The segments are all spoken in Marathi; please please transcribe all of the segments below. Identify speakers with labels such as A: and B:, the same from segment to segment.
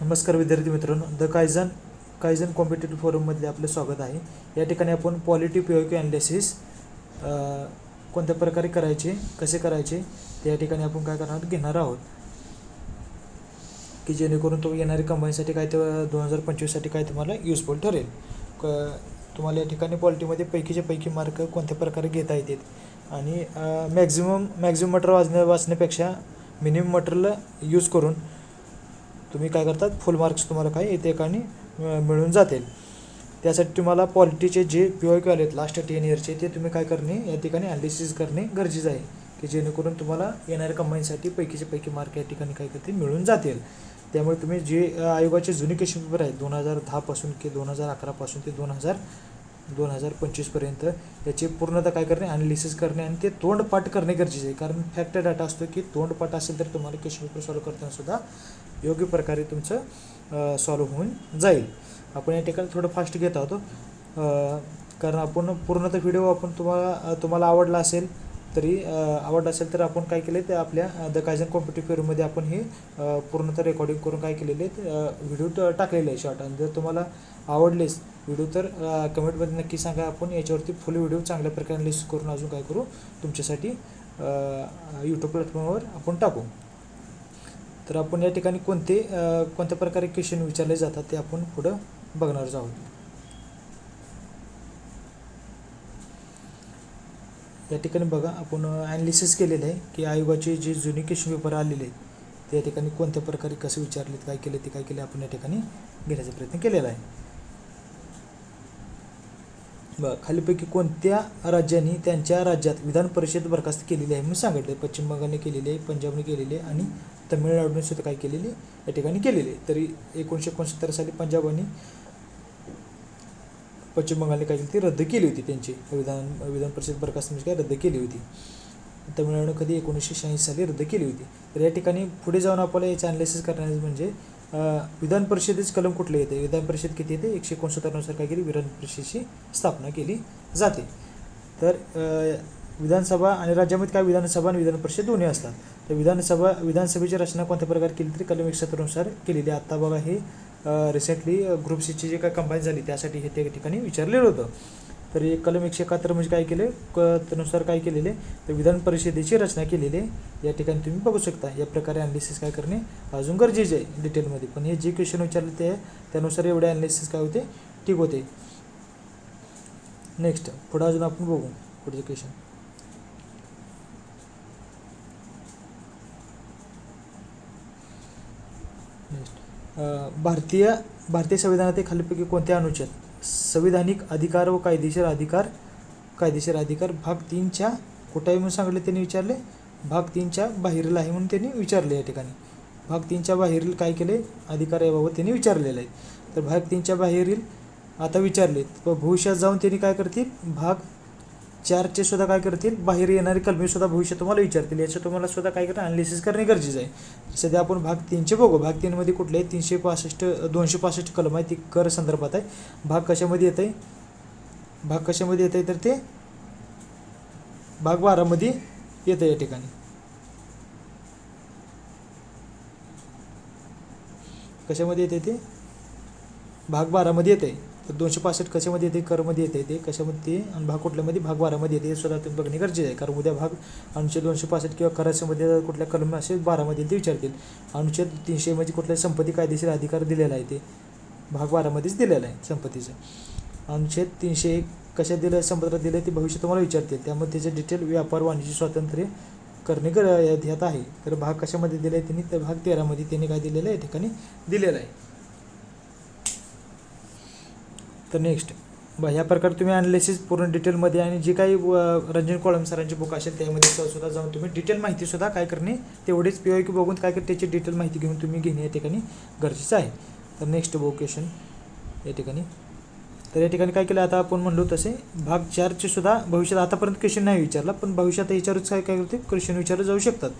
A: नमस्कार विद्यार्थी मित्रांनो. द कायझन कायझन कॉम्पिटेटिव्ह फोरममधले आपलं स्वागत आहे. या ठिकाणी आपण पॉलिटिव्ह पी क्यू अनालिसिस कोणत्या प्रकारे करायचे कसे करायचे त्या ठिकाणी आपण काय करणार घेणार आहोत. की जेणेकरून तो येणारी कंपनीसाठी काय ते दोन हजार पंचवीससाठी काय तुम्हाला युजफुल ठरेल. क तुम्हाला या ठिकाणी पॉलिटीमध्ये पैकीचे पैकी मार्क कोणत्या प्रकारे घेता येतात आणि मॅक्झिमम मॅक्झिमम मटेरियल वाचण्या वाचण्यापेक्षा मिनिमम मटेरियल यूज करून तुम्ही काय करतात फुल मार्क्स तुम्हाला काय येते ठिकाणी मिळून जातील. त्यासाठी तुम्हाला पॉलिटीचे जे पी ओ क्यू आलेत लास्ट टेन इयरचे ते तुम्ही काय करणे या ठिकाणी ॲनालिसिस करणे गरजेचं आहे. की जेणेकरून तुम्हाला येणाऱ्या कंबाईनसाठी पैकीचे पैकी मार्क या ठिकाणी काय करतील मिळून जातील. त्यामुळे तुम्ही जे आयोगाचे जुने क्वेश्चन पेपर आहेत दोन हजार दहापासून की दोन हजार अकरापासून ते दोन हजार दोन हजार पंचवीसपर्यंत याचे पूर्णतः काय करणे ॲनालिसिस करणे आणि ते तोंडपाठ करणे गरजेचे आहे. कारण फॅक्ट डाटा असतो की तोंडपाठ असेल तर तुम्हाला क्वेश्चन पेपर सॉल्व्ह करताना सुद्धा योग्य प्रकारे तुमचं सॉल्व्ह होऊन जाईल. आपण या ठिकाणी थोडं फास्ट घेत आहोत. कारण आपण पूर्णतः व्हिडिओ आपण तुम्हाला तुम्हाला आवडला असेल तरी अ, आवडला असेल तर आपण काय केले ते आपल्या द कायझन कॉम्पिटिव्ह फेअरमध्ये आपण हे पूर्णतः रेकॉर्डिंग करून काय केलेले व्हिडिओ टाकलेले आहे शॉर्ट आणि जर तुम्हाला आवडलेच व्हिडिओ तर कमेंटमध्ये नक्की सांगा आपण. याच्यावरती फुल व्हिडिओ चांगल्या प्रकारे लिस्ट करून अजून काय करू तुमच्यासाठी यूट्यूब प्लॅटफॉर्मवर आपण टाकू. तर आपण या ठिकाणी कोणते कोणत्या प्रकारे क्वेश्चन विचारले जातात ते आपण पुढं बघणार आहोत. या ठिकाणी बघा आपण ॲनालिसिस केलेलं आहे की आयोगाचे जे जुने क्वेश्चन पेपर आलेले आहेत ते या ठिकाणी कोणत्या प्रकारे कसे विचारलेत काय केले ते काय केले आपण या ठिकाणी घेण्याचा प्रयत्न केलेला आहे. बघा खालीपैकी कोणत्या राज्यांनी त्यांच्या राज्यात विधान परिषद बरखास्त केलेली आहे मी सांगितले पश्चिम बंगालने केलेली आहे पंजाबने केलेली आहे आणि तमिळनाडूने सुद्धा काय केलेली या ठिकाणी केलेली आहे. तरी एकोणीसशे एकोणसत्तर साली पंजाबाने पश्चिम बंगालने काय केली? ती रद्द केली होती त्यांची. विधान विधान परिषद बरखास्त म्हणजे काय? रद्द केली होती. तमिळनाडू कधी एकोणीसशे शहाऐंशी साली रद्द केली होती. तर या ठिकाणी पुढे जाऊन आपल्याला याचे अनालिसिस करण्याचं म्हणजे विधान परिषदेच कलम कुठले येते? विधान परिषद किती येते? एकशे एकोणसत्तरनुसार काय केली विधान परिषदेची स्थापना केली जाते. तर विधानसभा आणि राज्यामध्ये काय विधानसभा आणि विधान परिषद दोन्ही असतात? तर विधानसभा विधानसभेची रचना कोणत्या प्रकारे केली तरी कलम एकसत्तरनुसार केलेली. आत्ता बघा हे रिसेंटली ग्रुप सीची जे काय कंबाईन झाली त्यासाठी हे त्या ठिकाणी विचारलेलं होतं. तर हे कलम एकशे एकाहत्तर म्हणजे काय केले? क त्यानुसार काय केलेले? तर विधान परिषदेची रचना केलेली. आहे या ठिकाणी तुम्ही बघू शकता. या प्रकारे ॲनालिसिस काय करणे अजून गरजेचे आहे डिटेलमध्ये पण हे जे क्वेश्चन विचारले ते त्यानुसार एवढे ॲनालिसिस काय होते? ठीक होते. नेक्स्ट पुढं अजून आपण बघू पुढचे क्वेश्चन नेक्स्ट भारतीय भारतीय संविधानातील खालीपैकी कोणते अनुच्छेद? संविधानिक अधिकार व कायदेशीर अधिकार कायदेशीर अधिकार भाग तीनच्या कुठं आहे म्हणून सांगितले त्यांनी विचारले. भाग तीनच्या बाहेरील आहे म्हणून त्यांनी विचारले या ठिकाणी. भाग तीनच्या बाहेरील काय केले? अधिकार याबाबत त्यांनी विचारलेलं आहे. तर भाग तीनच्या बाहेरील आता विचारले. व भविष्यात जाऊन त्यांनी काय करतील? भाग चारचे सुद्धा काय करतील? बाहेर येणारी कलमेसुद्धा भविष्य तुम्हाला विचारतील. याचं तुम्हाला सुद्धा काय करणं अनालिसिस करणे गरजेचं आहे. सध्या आपण भाग तीनचे बघू. भाग तीनमध्ये कुठले? आहे तीनशे पासष्ट दोनशे पासष्ट कलम आहे ती कर संदर्भात आहे. भाग कशामध्ये येत आहे भाग कशामध्ये येत आहे तर ते भाग बारामध्ये येतं या ठिकाणी. कशामध्ये येते ते? भाग बारामध्ये येते तर दोनशे पासष्ट कशामध्ये येते? करमध्ये येते ते. कशामध्ये? ते आणि भाग कुठल्यामध्ये भाग बारामध्ये येते. हे सुद्धा तुम्ही बघणे गरजेचे आहे. कारण उद्या भाग अनुच्छेद दोनशे पासष्ट किंवा कराच्यामध्ये कुठल्या कलम असे बारामध्ये ते विचारतील. अनुच्छेद तीनशे म्हणजे कुठल्या संपत्ती कायदेशीर अधिकार दिलेला आहे ते. भाग बारामध्येच दिलेला आहे संपत्तीचा. अनुच्छेद तीनशे एक कशा दिलं? संपत्रात दिलं ते भविष्य तुम्हाला विचारतील. त्यामध्ये त्याचे डिटेल व्यापार वाणिज्य स्वातंत्र्य करणे गर ह्यात आहे. तर भाग कशामध्ये दिला आहे त्यांनी? तर भाग तेरामध्ये त्यांनी काय दिलेलं आहे? या ठिकाणी दिलेलं आहे. तर नेक्स्ट ब ह्या प्रकारे तुम्ही ॲनालिसिस पूर्ण डिटेलमध्ये आणि जे काही व- रंजन कोळम सरांचे बुक असेल त्यामध्ये सुद्धा जाऊन तुम्ही डिटेल माहितीसुद्धा काय करणे तेवढेच पी की बघून काय करणे त्याची डिटेल माहिती घेऊन तुम्ही घेणे या ठिकाणी गरजेचं आहे. तर नेक्स्ट वोकेशन या ठिकाणी. तर या ठिकाणी काय केलं आता आपण म्हणलो तसे भाग चारचे सुद्धा भविष्यात आतापर्यंत क्वेश्चन नाही विचारला पण भविष्यात याच्यावरच काय काय करते क्वेश्चन विचारले जाऊ शकतात.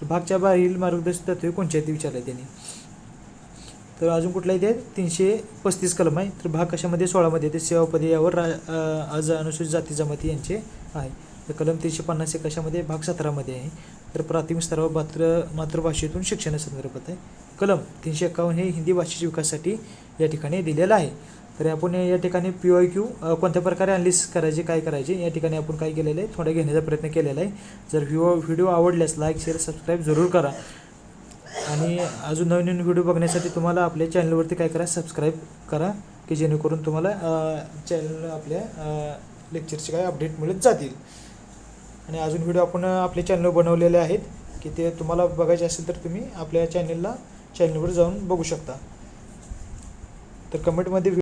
A: तर भागच्या बाहेरील मार्गदर्शक तत्वे कोणत्या ते विचारले त्यांनी. तर अजून कुठला इथे तीनशे पस्तीस कलम आहे. तर भाग कशामध्ये? सोळामध्ये. येते सेवापदे यावर रा आज अनुसूचित जाती जमाती यांचे आहे. तर कलम तीनशे पन्नास हे कशामध्ये? भाग सतरामध्ये आहे. तर प्राथमिक स्तरावर मात्र मातृभाषेतून शिक्षणासंदर्भात आहे. कलम तीनशे एक्कावन्न हे हिंदी भाषेच्या विकासासाठी या ठिकाणी दिलेलं आहे. तर आपण या ठिकाणी पी वाय क्यू कोणत्या प्रकारे अनालिसिस करायचे काय करायचे या ठिकाणी आपण काय केलेलं आहे. थोडं घेण्याचा प्रयत्न केलेला आहे. जर व्हिओ व्हिडिओ आवडल्यास लाईक शेअर सबस्क्राईब जरूर करा. आणि अजून नवीन नवीन व्हिडिओ बघण्यासाठी तुम्हाला आपल्या चॅनलवरती काय करा सबस्क्राईब करा की जेणेकरून तुम्हाला चॅनल आपल्या लेक्चरचे काय अपडेट मिळत जातील. आणि अजून व्हिडिओ आपण आपले चॅनल बनवलेले आहेत की ते तुम्हाला बघायचे असेल तर तुम्ही आपल्या चॅनलला चॅनलवर जाऊन बघू शकता. तर कमेंटमध्ये